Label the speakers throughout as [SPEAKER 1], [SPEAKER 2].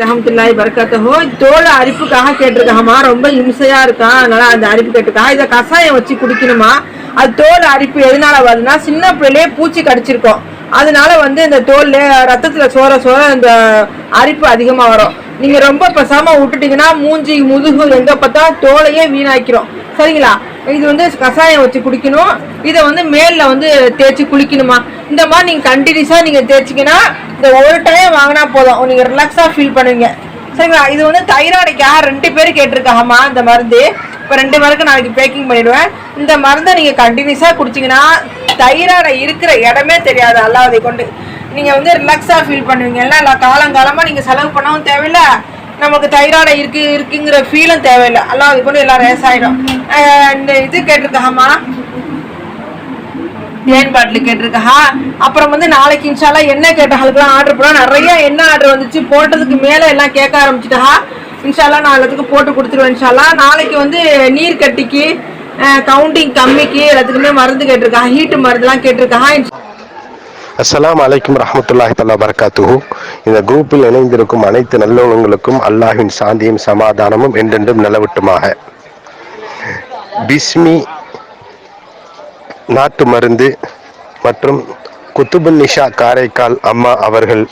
[SPEAKER 1] ரஹமத்துல்லாய் பரக்காத்தோ தோல் அரிப்புக்காக கேட்டிருக்காங்கம்மா ரொம்ப இம்சையா இருக்கான் அதனால அந்த அரிப்பு கேட்டிருக்காங்க இதை கஷாயம் வச்சு குடிக்கணுமா? அது தோல் அரிப்பு எதனால வருதுன்னா சின்ன பிள்ளையிலே பூச்சி கடிச்சிருக்கோம். அதனால வந்து இந்த தோல்ல ரத்தத்துல சோற சோற இந்த அரிப்பு அதிகமா வரும். நீங்க ரொம்ப பெசாம விட்டுட்டீங்கன்னா மூஞ்சி முதுகு எங்க பார்த்தா தோலையே வீணாக்கிறோம் சரிங்களா? இது வந்து கஷாயம் வச்சு குடிக்கணும். இதை வந்து மேலில் வந்து தேய்ச்சி குளிக்கணுமா? இந்த மாதிரி நீங்கள் கண்டினியூஸாக நீங்கள் தேய்ச்சிங்கன்னா இந்த ஒரு டைம் வாங்கினா போதும். நீங்கள் ரிலாக்ஸாக ஃபீல் பண்ணுவீங்க. சரிங்களா? இது வந்து தைராய்டுக்காக ரெண்டு பேர் கேட்டிருக்காங்கம்மா இந்த மருந்து. இப்போ ரெண்டு மருக்கு நாளைக்கு பேக்கிங் பண்ணிவிடுவேன் இந்த மருந்தை நீங்கள் கண்டினியூஸாக குடிச்சீங்கன்னா தைராய்டு இருக்கிற இடமே தெரியாது அல்லாதை கொண்டு. நீங்கள் வந்து ரிலாக்ஸாக ஃபீல் பண்ணுவீங்க. எல்லாம் காலங்காலமாக நீங்கள் செலவு பண்ணவும் தேவையில்ல. நமக்கு தைராய்டு இருக்கு இருக்குங்கிற ஃபீலும் தேவையில்லை. எல்லாம் அது கொண்டு எல்லாம் ரேஸ் ஆயிடும். இந்த இது கேட்டிருக்காமா தேன் பாட்டில் கேட்டிருக்கா அப்புறம் வந்து நாளைக்கு இன்ஷால்லா என்ன கேட்டகளுக்குலாம் ஆர்டர் பண்ணா நிறைய என்ன ஆர்டர் வந்துச்சு. போட்டதுக்கு மேலே எல்லாம் கேட்க ஆரம்பிச்சிட்டா. இன்ஷால்லா நான் எல்லாத்துக்கும் போட்டு கொடுத்துருவேன் இன்ஷாலா நாளைக்கு வந்து நீர் கட்டிக்கு கவுண்டிங் கம்மிக்கு எல்லாத்துக்குமே மருந்து கேட்டிருக்கா ஹீட்டு மருந்துலாம் கேட்டிருக்கா
[SPEAKER 2] அஸ்லாம் அலைக்கும் ரஹமத்துல்லாஹி தல்லா பரகாத்துஹு இந்த குரூப்பில் இணைந்திருக்கும் அனைத்து நல்லவங்களுக்கும் அல்லாஹின் சாந்தியும் சமாதானமும் என்றென்றும் நிலவட்டுமாக. பிஸ்மி நாட்டு மருந்து மற்றும் குத்துபுல் நிஷா காரைக்கால் அம்மா அவர்கள்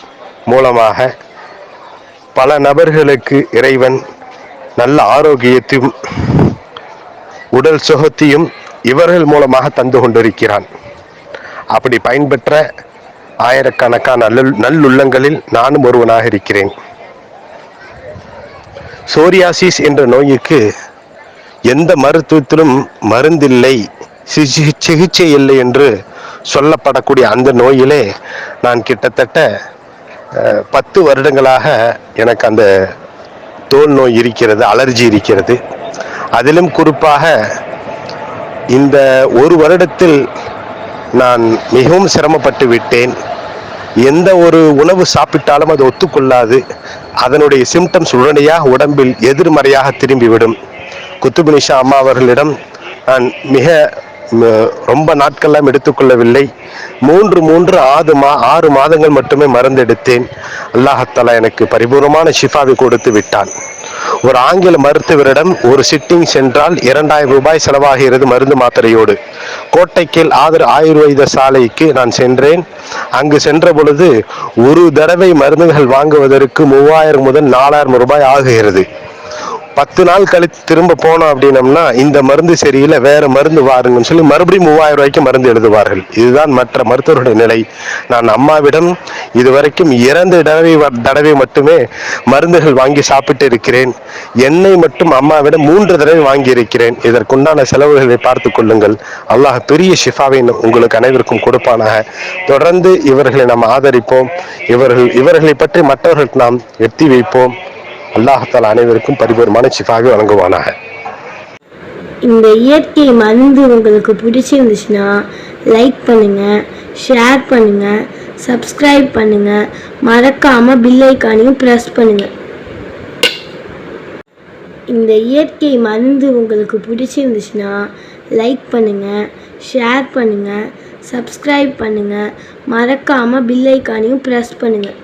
[SPEAKER 2] மூலமாக பல நபர்களுக்கு இறைவன் நல்ல ஆரோக்கியத்தையும் உடல் சுகத்தையும் இவர்கள் மூலமாக தந்து கொண்டிருக்கிறான். அப்படி பயன்பெற்ற ஆயிரக்கணக்கான நல்ல நல்லுள்ளங்களில் நானும் ஒருவனாக இருக்கிறேன். சோரியாசிஸ் என்ற நோய்க்கு எந்த மருத்துவத்திலும் மருந்தில்லை சிகி- சிகிச்சை இல்லை என்று சொல்லப்படக்கூடிய அந்த நோயிலே நான் கிட்டத்தட்ட பத்து வருடங்களாக எனக்கு அந்த தோல் நோய் இருக்கிறது அலர்ஜி இருக்கிறது. அதிலும் குறிப்பாக இந்த ஒரு வருடத்தில் நான் மிகவும் சிரமப்பட்டு விட்டேன். எந்த ஒரு உணவு சாப்பிட்டாலும் அது ஒத்துக்கொள்ளாது. அதனுடைய சிம்டம்ஸ் உடனடியாக உடம்பில் எதிர்மறையாக திரும்பிவிடும். குத்துபுனிஷா அம்மா அவர்களிடம் நான் மிக ரொம்ப நாட்கள்லாம் எடுத்துக்கொள்ளவில்லை. மூன்று மூன்று ஆறு மா ஆறு மாதங்கள் மட்டுமே மருந்து எடுத்தேன். அல்லாஹத்தாலா எனக்கு பரிபூர்ணமான ஷிஃபாவை கொடுத்து விட்டான். ஒரு ஆங்கில மருத்துவரிடம் ஒரு சிட்டிங் சென்றால் இரண்டாயிரம் ரூபாய் செலவாகிறது மருந்து மாத்திரையோடு. கோட்டைக்கேல் ஆதர் ஆயுர்வேத சாலைக்கு நான் சென்றேன். அங்கு சென்ற பொழுது ஒரு தடவை மருந்துகள் வாங்குவதற்கு மூவாயிரம் முதல் நாலாயிரம் ரூபாய் ஆகுகிறது. பத்து நாள் கழித்து திரும்ப போனோம் அப்படின்னம்னா இந்த மருந்து சரியில்லை வேற மருந்து வாருங்கன்னு சொல்லி மறுபடியும் மூவாயிரம் ரூபாய்க்கு மருந்து எழுதுவார்கள். இதுதான் மற்ற மருத்துவருடைய நிலை. நான் அம்மாவிடம் இதுவரைக்கும் இரண்டு தடவை வ- தடவை மட்டுமே மருந்துகள் வாங்கி சாப்பிட்டு இருக்கிறேன். என்னை மட்டும் அம்மாவிடம் மூன்று தடவை வாங்கி இருக்கிறேன். இதற்குண்டான செலவுகளை பார்த்து கொள்ளுங்கள். அல்லாஹ் பெரிய ஷிஃபாவை உங்களுக்கு அனைவருக்கும் கொடுப்பானாக. தொடர்ந்து இவர்களை நாம் ஆதரிப்போம். இவர்கள் இவர்களை பற்றி மற்றவர்களுக்கு நாம் எத்தி வைப்போம். அல்லாஹத்தால் அனைவருக்கும் பரிபூர்ணமான சிஃபாவை வழங்குவானாக.
[SPEAKER 3] இந்த இயற்கை மருந்து உங்களுக்கு பிடிச்சிருந்துச்சுன்னா லைக் பண்ணுங்கள் ஷேர் பண்ணுங்கள் சப்ஸ்கிரைப் பண்ணுங்கள் மறக்காமல் பில்லைக்கானையும் ப்ரெஸ் பண்ணுங்கள் இந்த இயற்கை மருந்து உங்களுக்கு பிடிச்சிருந்துச்சுன்னா லைக் பண்ணுங்கள் ஷேர் பண்ணுங்கள் சப்ஸ்கிரைப் பண்ணுங்கள் மறக்காமல் பில்லைக்கானையும் ப்ரெஸ் பண்ணுங்கள்